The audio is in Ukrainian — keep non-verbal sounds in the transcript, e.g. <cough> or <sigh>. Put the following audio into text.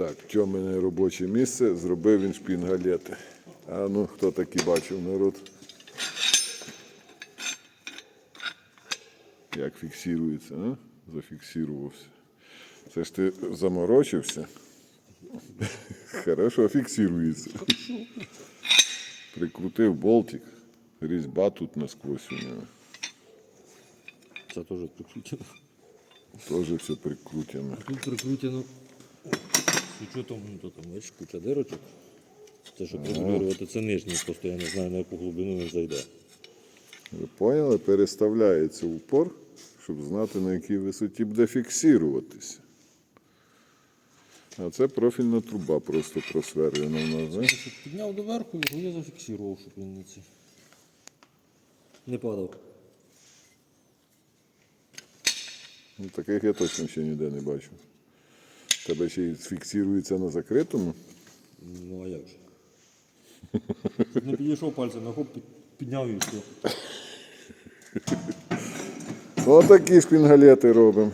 Так, тьомене робоче місце, зробив він шпінгалети. А ну, хто такі бачив народ? Як фіксується, а? Зафіксувався. Це ж ти заморочився. Хорошо фіксується. Прикрутив болтик. Різьба тут насквозь у нього. Це теж прикрутено. Теж все прикрутено. Тут прикрутено з учетом, ну то там бачиш, куча дирочок. Це щоб регулювати, це нижній, просто я не знаю на яку глибину він зайде. Ви поняли? Переставляється упор, щоб знати, на якій висоті буде фіксуватися. А це профільна труба просто просверлена в нас. да? Щоб підняв доверху, його я зафіксував, щоб він не ці. Не падав. Ну, таких я точно ще ніде не бачу. Тебе ще й фіксується на закритому. Ну а як же? <laughs> Не підійшов пальцем, а хоп, під- підняв і все. Отакі шпінгалети робимо.